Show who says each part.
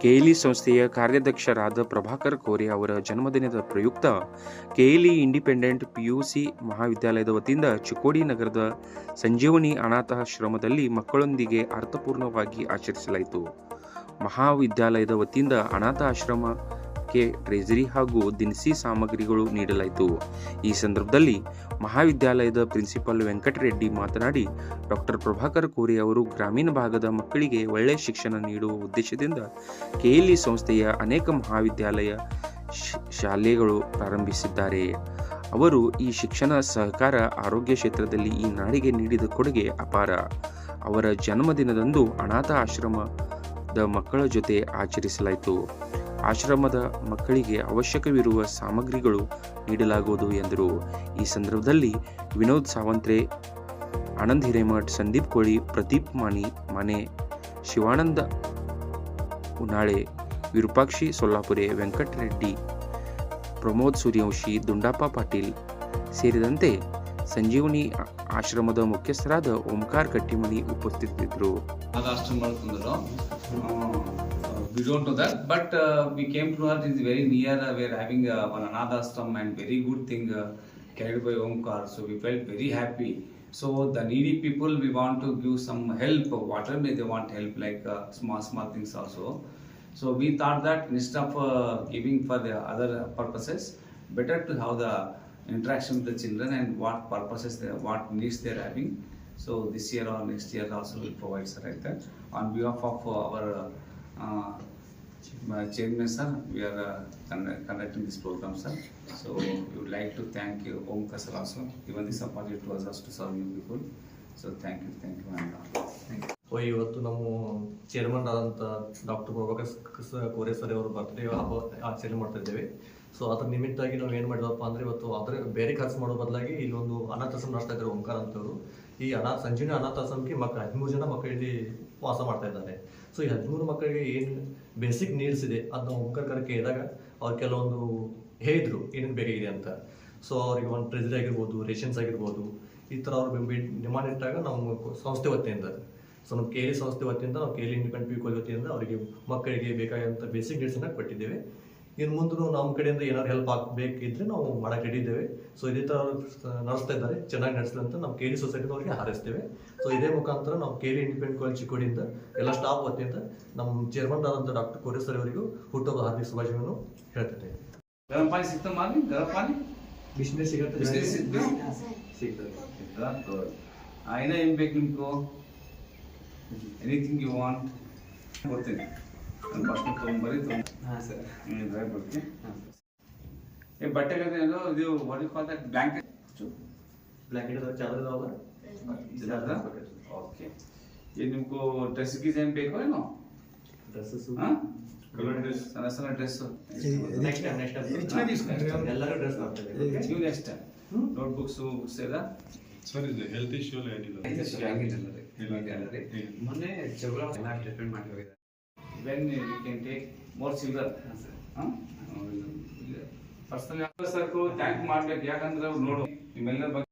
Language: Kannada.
Speaker 1: ಕೆಎಲ್ಇ ಸಂಸ್ಥೆಯ ಕಾರ್ಯಾಧ್ಯಕ್ಷರಾದ ಪ್ರಭಾಕರ್ ಕೋರೆ ಅವರ ಜನ್ಮದಿನದ ಪ್ರಯುಕ್ತ ಕೆಎಲ್ಇ ಇಂಡಿಪೆಂಡೆಂಟ್ ಪಿಯುಸಿ ಮಹಾವಿದ್ಯಾಲಯದ ವತಿಯಿಂದ ಚಿಕ್ಕೋಡಿ ನಗರದ ಸಂಜೀವನಿ ಅನಾಥಾಶ್ರಮದಲ್ಲಿ ಮಕ್ಕಳೊಂದಿಗೆ ಅರ್ಥಪೂರ್ಣವಾಗಿ ಆಚರಿಸಲಾಯಿತು. ಮಹಾವಿದ್ಯಾಲಯದ ವತಿಯಿಂದ ಅನಾಥ ಆಶ್ರಮಕ್ಕೆ ಟ್ರೆಜರಿ ಹಾಗೂ ದಿನಸಿ ಸಾಮಗ್ರಿಗಳು ನೀಡಲಾಯಿತು. ಈ ಸಂದರ್ಭದಲ್ಲಿ ಮಹಾವಿದ್ಯಾಲಯದ ಪ್ರಿನ್ಸಿಪಾಲ್ ವೆಂಕಟರೆಡ್ಡಿ ಮಾತನಾಡಿ, ಡಾಕ್ಟರ್ ಪ್ರಭಾಕರ್ ಕೋರಿ ಅವರು ಗ್ರಾಮೀಣ ಭಾಗದ ಮಕ್ಕಳಿಗೆ ಒಳ್ಳೆಯ ಶಿಕ್ಷಣ ನೀಡುವ ಉದ್ದೇಶದಿಂದ ಕೆಎಲ್ಇ ಸಂಸ್ಥೆಯ ಅನೇಕ ಮಹಾವಿದ್ಯಾಲಯ ಶಾಲೆಗಳು ಪ್ರಾರಂಭಿಸಿದ್ದಾರೆ. ಅವರು ಈ ಶಿಕ್ಷಣ ಸಹಕಾರ ಆರೋಗ್ಯ ಕ್ಷೇತ್ರದಲ್ಲಿ ಈ ನಾಡಿಗೆ ನೀಡಿದ ಕೊಡುಗೆ ಅಪಾರ. ಅವರ ಜನ್ಮದಿನದಂದು ಅನಾಥ ಆಶ್ರಮದ ಮಕ್ಕಳ ಜೊತೆ ಆಚರಿಸಲಾಯಿತು. ಆಶ್ರಮದ ಮಕ್ಕಳಿಗೆ ಅವಶ್ಯಕವಿರುವ ಸಾಮಗ್ರಿಗಳು ನೀಡಲಾಗುವುದು ಎಂದರು ಈ ಸಂದರ್ಭದಲ್ಲಿ ವಿನೋದ್ ಸಾವಂತ್ರೆ, ಆನಂದ್ ಹಿರೇಮಠ್, ಸಂದೀಪ್ ಕೋಳಿ, ಪ್ರದೀಪ್ ಮಾನಿ ಮನೆ ಶಿವಾನಂದ ಉನಾಳೆ, ವಿರೂಪಾಕ್ಷಿ ಸೊಲ್ಲಾಪುರೆ, ವೆಂಕಟರೆಡ್ಡಿ, ಪ್ರಮೋದ್ ಸೂರ್ಯವಂಶಿ, ದುಂಡಪ್ಪ ಪಾಟೀಲ್ ಸೇರಿದಂತೆ ಸಂಜೀವನಿ ಆಶ್ರಮದ ಮುಖ್ಯಸ್ಥರಾದ ಓಂಕಾರ್ ಕಟ್ಟಿಮನಿ ಉಪಸ್ಥಿತರಿದ್ದರು.
Speaker 2: We don't know that, but uh, we came to know that it's very near, uh, we are having uh, one Anadhastam and very good thing uh, carried by Omkar, so we felt very happy. So the needy people, we want to give some help, whatever may they want help, like uh, small, small things also. So we thought that instead of uh, giving for the other purposes, better to have the interaction with the children and what purposes they, what needs they are having. So this year or next year also will provide sir like that. On behalf of our uh, uh, chairman sir, we are uh, conduct- conducting this program sir. So we would like to thank you Omkar sir also, given this opportunity to us to serve you people. Thank you and all. Thank you.
Speaker 3: So ಇವತ್ತು ನಮ್ಮ ಚೇರ್ಮನ್ ಆದಂಥ ಡಾಕ್ಟರ್ ಪ್ರಭಾಕರ್ ಕೋರೆ ಸರ್ ಅವರು ಬರ್ತ್ಡೇ ಹಬ್ಬ ಆಚರಣೆ ಮಾಡ್ತಾ ಇದ್ದೇವೆ ಸೊ ಅದ್ರ ನಿಮಿತ್ತಾಗಿ ನಾವು ಏನು ಮಾಡಿದಪ್ಪ ಅಂದರೆ ಇವತ್ತು ಅದರ ಬೇರೆ ಖರ್ಚು ಮಾಡೋ ಬದಲಾಗಿ ಇಲ್ಲೊಂದು ಅನಾಥಾಶ್ರಮ ನಡೆಸ್ತಾ ಇದ್ದಾರೆ ಓಂಕಾರ ಅಂತವರು ಈ ಅನಾಥ ಸಂಜೀವಿನ ಅನಾಥಾಶ್ರಮಕ್ಕೆ ಮಕ್ಕಳು ಹದಿಮೂರು ಜನ ಮಕ್ಕಳು ಇಲ್ಲಿ ವಾಸ ಮಾಡ್ತಾ ಇದ್ದಾರೆ ಸೊ ಈ ಹದಿಮೂರು ಮಕ್ಕಳಿಗೆ ಏನು ಬೇಸಿಕ್ ನೀಡ್ಸ್ ಇದೆ ಅದನ್ನ ಓಂಕಾರ ಕರೆ ಕೇಳಿದಾಗ ಅವ್ರು ಕೆಲವೊಂದು ಹೇಳಿದ್ರು, ಏನೇನು ಬೇಕಾಗಿದೆ ಅಂತ. ಸೊ ಅವ್ರಿಗೆ ಒಂದು ಟ್ರೆಜರಿ ಆಗಿರ್ಬೋದು ರೇಷನ್ಸ್ ಆಗಿರ್ಬೋದು, ಈ ಥರ ಅವ್ರು ಡಿಮಾಂಡ್ ಇಟ್ಟಾಗ ನಮ್ಮ ಸಂಸ್ಥೆ ವತಿಯಿಂದ ಸೊ ನಮ್ಮ ಕೆ ಸಂಸ್ಥೆ ವತಿಯಿಂದ, ನಾವು ಕೆ ಇಂಡಿಪೆಂಡೆಂಟ್ ಪೀಪಲ್ ವತಿಯಿಂದ ಅವರಿಗೆ ಮಕ್ಕಳಿಗೆ ಬೇಕಾದಂಥ ಬೇಸಿಕ್ ನೀಡ್ಸನ್ನು ಕೊಟ್ಟಿದ್ದೇವೆ. ಇನ್ನು ಮುಂದೆ ನಮ್ಮ ಕಡೆಯಿಂದ ಏನಾದ್ರು ಹೆಲ್ಪ್ ಆಗಬೇಕಿದ್ರೆ ನಾವು ಮಾಡಕ್ಕೆ ರೆಡಿ ಇದ್ದೇವೆ. ಸೊ ಇದೇ ಥರ ನಡೆಸ್ತಾ ಇದ್ದಾರೆ. ಚೆನ್ನಾಗಿ ನಡೆಸಲಿ ಅಂತ ನಾವು ಕೆ ಸೊಸೈಟಿ ಅವರಿಗೆ ಹಾರೈಸ್ತೇವೆ. ಸೊ ಇದೇ ಮುಖಾಂತರ ನಾವು ಕೆ ಡಿ ಇಂಡಿಪೆಂಡೆಂಟ್ ಕಾಲೇಜ್ ಚಿಕ್ಕೋಡಿಯಿಂದ ಎಲ್ಲ ಸ್ಟಾಫ್ ವತಿಯಿಂದ ನಮ್ಮ ಚೇರ್ಮನ್ ಆದಂಥ ಡಾಕ್ಟರ್ ಕೋರೆ ಸರ್ ಅವರಿಗೂ ಹುಟ್ಟುಹಬ್ಬ ಹಾರ್ದಿಕ ಶುಭಾಶಯವನ್ನು ಹೇಳ್ತಿದ್ದೇವೆ
Speaker 2: ಗರಂ ಪಾನಿ ಸಿಗ್ತಾ ಮಾರ್ನಿ ಗರಂ ಪಾನಿ
Speaker 3: ಬಿಸ್ನೆಸ್ ಸಿಗುತ್ತೆ
Speaker 2: ಬಿಸ್ನೆಸ್ ಸಿಗ್ತದೆ
Speaker 3: ಸಿಗ್ತದೆ
Speaker 2: ಐನ ಏನ್ ಬೇಕು ನಿಮ್ಗೂ? ಎನಿಥಿಂಗ್ ಯು ವಾಂಟ್ ಕೊಡ್ತೀನಿ ನನ್ನ ಭಾಷಣ ತೊಗೊಂಬರಿ ತೊಗೊಂಡು ಬರ್ತೀನಿ ಏ ಬಟ್ಟೆಗಳೇನೋ ಇದು what call that blanket
Speaker 3: blanket ಅದಾವ ಚಾದರ್ ಅದಾವಲ್ಲ
Speaker 2: ಓಕೆ ಏನು ನಿಮ್ಗೂ ಡ್ರೆಸ್ ಗೀಸ್ ಏನು ಬೇಕು ಏನೋ
Speaker 3: ಡ್ರೆಸ್ಸಸ್
Speaker 2: ಹಾಂ ಸಣ್ಣ ಸಣ್ಣ dress
Speaker 3: next time next time ಎಲ್ಲರೂ ಡ್ರೆಸ್ ಮಾಡ್ತೇವೆ
Speaker 2: ನೀವು ನೆಕ್ಸ್ಟ್ ನೋಟ್ ಬುಕ್ಸ್ ಬುಕ್ಸ್ ಎಲ್ಲ
Speaker 4: ಸರ್ ಇದು ಹೆಲ್ತ್ ಇಶ್ಯೂ ಎಲ್ಲ ಏನಿಲ್ಲ
Speaker 5: ಮೊನ್ನೆ ಜಗಳ ಎಲ್ಲ ಟ್ರೀಟ್ಮೆಂಟ್ ಮಾಡಿ ಹೋಗಿದ್ದಾರೆ
Speaker 2: when you can take more children personal ಸರ್ಕು thank ಮಾಡ್ಬೇಕು ಯಾಕಂದ್ರೆ ಅವ್ರು ನೋಡು ನಿಮ್ಮೆಲ್ಲರ ಬಗ್ಗೆ